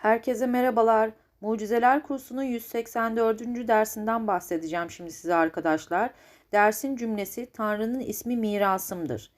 Herkese merhabalar. Mucizeler kursunun 184. dersinden bahsedeceğim şimdi size arkadaşlar. Dersin cümlesi Tanrı'nın ismi mirasımdır.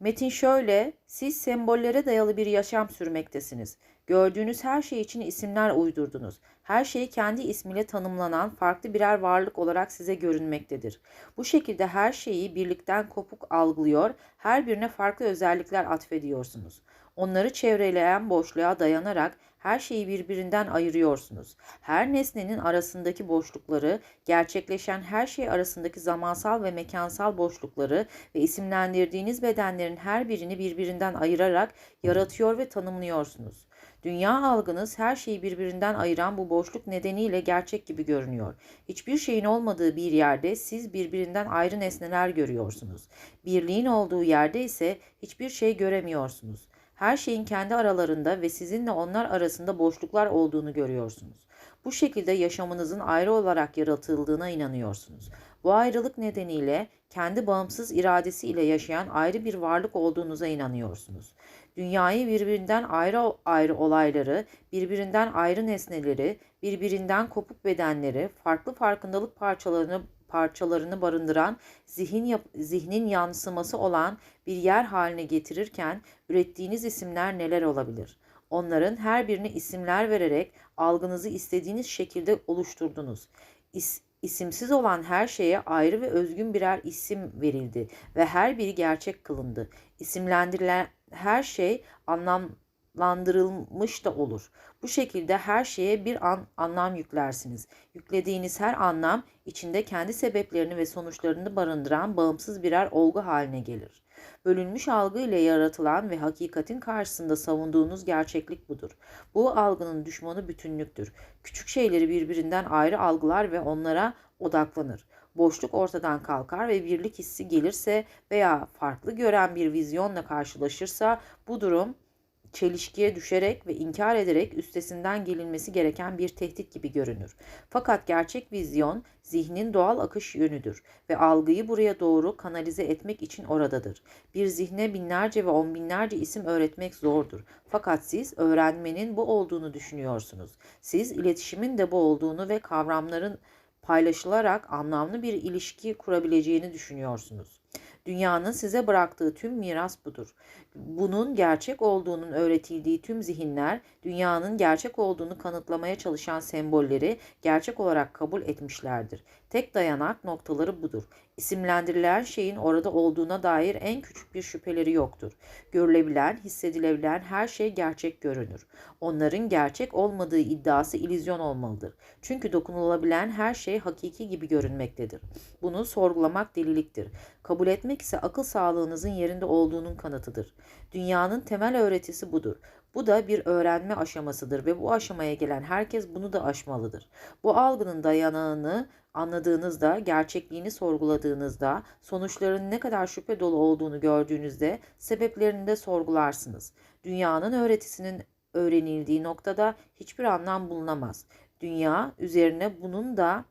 Metin şöyle, siz sembollere dayalı bir yaşam sürmektesiniz. Gördüğünüz her şey için isimler uydurdunuz. Her şey kendi ismiyle tanımlanan farklı birer varlık olarak size görünmektedir. Bu şekilde her şeyi birlikten kopuk algılıyor, her birine farklı özellikler atfediyorsunuz. Onları çevreleyen boşluğa dayanarak her şeyi birbirinden ayırıyorsunuz. Her nesnenin arasındaki boşlukları, gerçekleşen her şey arasındaki zamansal ve mekansal boşlukları ve isimlendirdiğiniz bedenlerin her birini birbirinden ayırarak yaratıyor ve tanımlıyorsunuz. Dünya algınız her şeyi birbirinden ayıran bu boşluk nedeniyle gerçek gibi görünüyor. Hiçbir şeyin olmadığı bir yerde siz birbirinden ayrı nesneler görüyorsunuz. Birliğin olduğu yerde ise hiçbir şey göremiyorsunuz. Her şeyin kendi aralarında ve sizinle onlar arasında boşluklar olduğunu görüyorsunuz. Bu şekilde yaşamınızın ayrı olarak yaratıldığına inanıyorsunuz. Bu ayrılık nedeniyle kendi bağımsız iradesiyle yaşayan ayrı bir varlık olduğunuza inanıyorsunuz. Dünyayı birbirinden ayrı ayrı olayları, birbirinden ayrı nesneleri, birbirinden kopuk bedenleri, farklı farkındalık parçalarını parçalarını barındıran zihin yap- zihnin yansıması olan bir yer haline getirirken ürettiğiniz isimler neler olabilir? Onların her birine isimler vererek algınızı istediğiniz şekilde oluşturdunuz. İs, isimsiz olan her şeye ayrı ve özgün birer isim verildi ve her biri gerçek kılındı. İsimlendirilen her şey anlamlandırılmış da olur. Bu şekilde her şeye bir an, anlam yüklersiniz. Yüklediğiniz her anlam içinde kendi sebeplerini ve sonuçlarını barındıran bağımsız birer olgu haline gelir. Bölünmüş algı ile yaratılan ve hakikatin karşısında savunduğunuz gerçeklik budur. Bu algının düşmanı bütünlüktür. Küçük şeyleri birbirinden ayrı algılar ve onlara odaklanır. Boşluk ortadan kalkar ve birlik hissi gelirse veya farklı gören bir vizyonla karşılaşırsa bu durum çelişkiye düşerek ve inkar ederek üstesinden gelinmesi gereken bir tehdit gibi görünür. Fakat gerçek vizyon zihnin doğal akış yönüdür ve algıyı buraya doğru kanalize etmek için oradadır. Bir zihne binlerce ve on binlerce isim öğretmek zordur. Fakat siz öğrenmenin bu olduğunu düşünüyorsunuz. Siz iletişimin de bu olduğunu ve kavramların paylaşılarak anlamlı bir ilişki kurabileceğini düşünüyorsunuz. Dünyanın size bıraktığı tüm miras budur. Bunun gerçek olduğunun öğretildiği tüm zihinler, dünyanın gerçek olduğunu kanıtlamaya çalışan sembolleri gerçek olarak kabul etmişlerdir. Tek dayanak noktaları budur. İsimlendirilen şeyin orada olduğuna dair en küçük bir şüpheleri yoktur. Görülebilen, hissedilebilen her şey gerçek görünür. Onların gerçek olmadığı iddiası ilizyon olmalıdır. Çünkü dokunulabilen her şey hakiki gibi görünmektedir. Bunu sorgulamak deliliktir. Kabul etmek ise akıl sağlığınızın yerinde olduğunun kanıtıdır. Dünyanın temel öğretisi budur. Bu da bir öğrenme aşamasıdır ve bu aşamaya gelen herkes bunu da aşmalıdır. Bu algının dayanağını anladığınızda, gerçekliğini sorguladığınızda, sonuçların ne kadar şüphe dolu olduğunu gördüğünüzde sebeplerini de sorgularsınız. Dünyanın öğretisinin öğrenildiği noktada hiçbir anlam bulunamaz. Dünya üzerine bunun da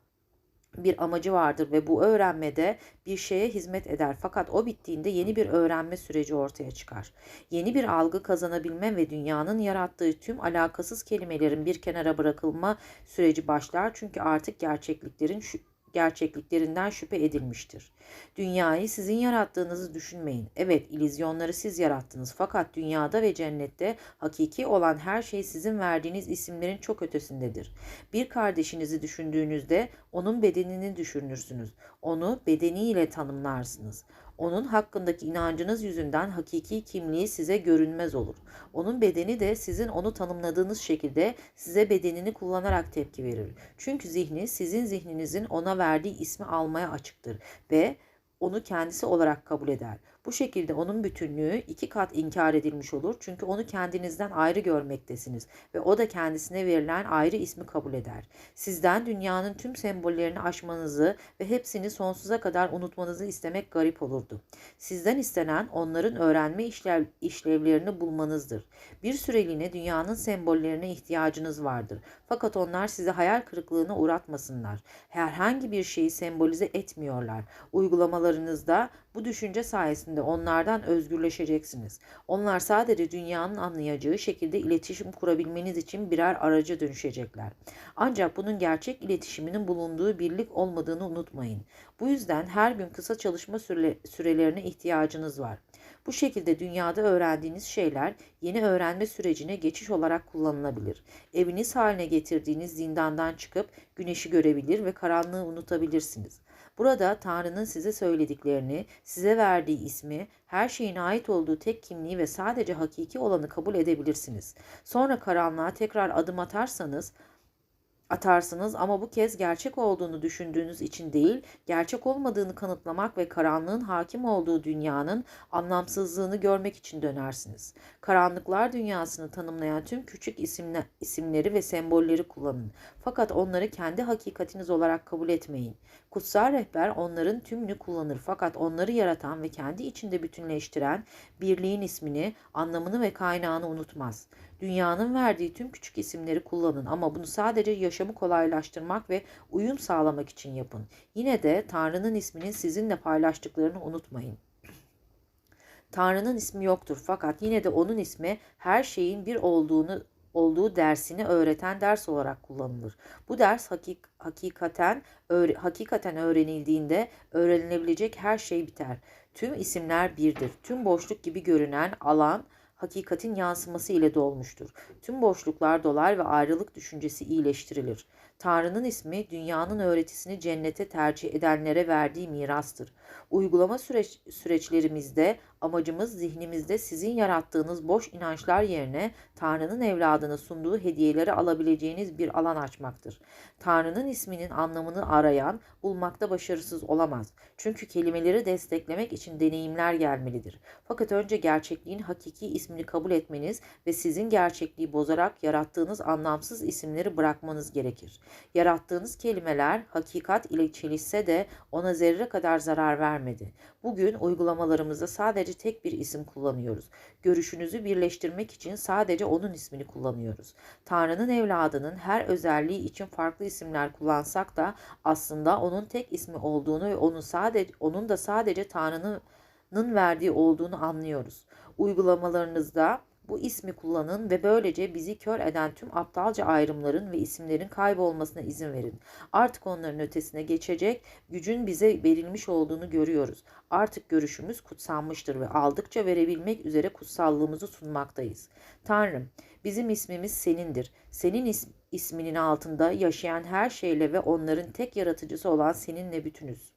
bir amacı vardır ve bu öğrenmede bir şeye hizmet eder. Fakat o bittiğinde yeni bir öğrenme süreci ortaya çıkar. Yeni bir algı kazanabilme ve dünyanın yarattığı tüm alakasız kelimelerin bir kenara bırakılma süreci başlar. Çünkü artık gerçekliklerin şu gerçekliklerinden şüphe edilmiştir. Dünyayı sizin yarattığınızı düşünmeyin. Evet, ilizyonları siz yarattınız fakat dünyada ve cennette hakiki olan her şey sizin verdiğiniz isimlerin çok ötesindedir. Bir kardeşinizi düşündüğünüzde onun bedenini düşünürsünüz. Onu bedeniyle tanımlarsınız. Onun hakkındaki inancınız yüzünden hakiki kimliği size görünmez olur. Onun bedeni de sizin onu tanımladığınız şekilde size bedenini kullanarak tepki verir. Çünkü zihni sizin zihninizin ona verdiği ismi almaya açıktır ve onu kendisi olarak kabul eder. Bu şekilde onun bütünlüğü iki kat inkar edilmiş olur. Çünkü onu kendinizden ayrı görmektesiniz ve o da kendisine verilen ayrı ismi kabul eder. Sizden dünyanın tüm sembollerini aşmanızı ve hepsini sonsuza kadar unutmanızı istemek garip olurdu. Sizden istenen onların öğrenme işlev, işlevlerini bulmanızdır. Bir süreliğine dünyanın sembollerine ihtiyacınız vardır. Fakat onlar sizi hayal kırıklığına uğratmasınlar. Herhangi bir şeyi sembolize etmiyorlar. Uygulamalarınızda bu düşünce sayesinde içerisinde onlardan özgürleşeceksiniz. Onlar sadece dünyanın anlayacağı şekilde iletişim kurabilmeniz için birer araca dönüşecekler. Ancak bunun gerçek iletişiminin bulunduğu birlik olmadığını unutmayın. Bu yüzden her gün kısa çalışma süre, sürelerine ihtiyacınız var. Bu şekilde dünyada öğrendiğiniz şeyler yeni öğrenme sürecine geçiş olarak kullanılabilir. Eviniz haline getirdiğiniz zindandan çıkıp güneşi görebilir ve karanlığı unutabilirsiniz. Burada Tanrı'nın size söylediklerini, size verdiği ismi, her şeyin ait olduğu tek kimliği ve sadece hakiki olanı kabul edebilirsiniz. Sonra karanlığa tekrar adım atarsanız atarsınız ama bu kez gerçek olduğunu düşündüğünüz için değil, gerçek olmadığını kanıtlamak ve karanlığın hakim olduğu dünyanın anlamsızlığını görmek için dönersiniz. Karanlıklar dünyasını tanımlayan tüm küçük isimle, isimleri ve sembolleri kullanın. Fakat onları kendi hakikatiniz olarak kabul etmeyin. Kutsal rehber onların tümünü kullanır fakat onları yaratan ve kendi içinde bütünleştiren birliğin ismini, anlamını ve kaynağını unutmaz. Dünyanın verdiği tüm küçük isimleri kullanın ama bunu sadece yaşamı kolaylaştırmak ve uyum sağlamak için yapın. Yine de Tanrı'nın isminin sizinle paylaştıklarını unutmayın. Tanrı'nın ismi yoktur fakat yine de onun ismi her şeyin bir olduğunu olduğu dersini öğreten ders olarak kullanılır. Bu ders hakik, hakikaten öğre, hakikaten öğrenildiğinde öğrenilebilecek her şey biter. Tüm isimler birdir. Tüm boşluk gibi görünen alan hakikatin yansıması ile dolmuştur. Tüm boşluklar dolar ve ayrılık düşüncesi iyileştirilir. Tanrı'nın ismi dünyanın öğretisini cennete tercih edenlere verdiği mirastır. Uygulama süreç, süreçlerimizde amacımız zihnimizde sizin yarattığınız boş inançlar yerine Tanrı'nın evladına sunduğu hediyeleri alabileceğiniz bir alan açmaktır. Tanrı'nın isminin anlamını arayan bulmakta başarısız olamaz. Çünkü kelimeleri desteklemek için deneyimler gelmelidir. Fakat önce gerçekliğin hakiki ismini kabul etmeniz ve sizin gerçekliği bozarak yarattığınız anlamsız isimleri bırakmanız gerekir. Yarattığınız kelimeler hakikat ile çelişse de ona zerre kadar zarar vermedi. Bugün uygulamalarımızda sadece tek bir isim kullanıyoruz. Görüşünüzü birleştirmek için sadece onun ismini kullanıyoruz. Tanrı'nın evladının her özelliği için farklı isimler kullansak da aslında onun tek ismi olduğunu ve onun sadece onun da sadece Tanrı'nın verdiği olduğunu anlıyoruz. Uygulamalarınızda bu ismi kullanın ve böylece bizi kör eden tüm aptalca ayrımların ve isimlerin kaybolmasına izin verin. Artık onların ötesine geçecek gücün bize verilmiş olduğunu görüyoruz. Artık görüşümüz kutsanmıştır ve aldıkça verebilmek üzere kutsallığımızı sunmaktayız. Tanrım, bizim ismimiz senindir. Senin is isminin altında yaşayan her şeyle ve onların tek yaratıcısı olan seninle bütünüz.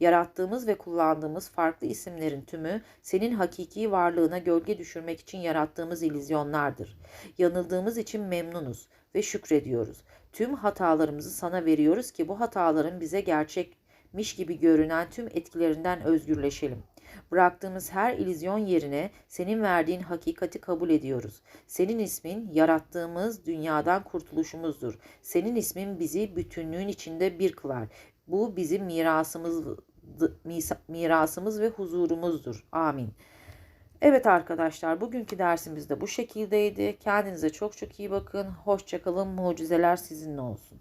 Yarattığımız ve kullandığımız farklı isimlerin tümü senin hakiki varlığına gölge düşürmek için yarattığımız illüzyonlardır. Yanıldığımız için memnunuz ve şükrediyoruz. Tüm hatalarımızı sana veriyoruz ki bu hataların bize gerçekmiş gibi görünen tüm etkilerinden özgürleşelim. Bıraktığımız her illüzyon yerine senin verdiğin hakikati kabul ediyoruz. Senin ismin yarattığımız dünyadan kurtuluşumuzdur. Senin ismin bizi bütünlüğün içinde bir kılar bu bizim mirasımız mirasımız ve huzurumuzdur. Amin. Evet arkadaşlar bugünkü dersimiz de bu şekildeydi. Kendinize çok çok iyi bakın. Hoşçakalın. Mucizeler sizinle olsun.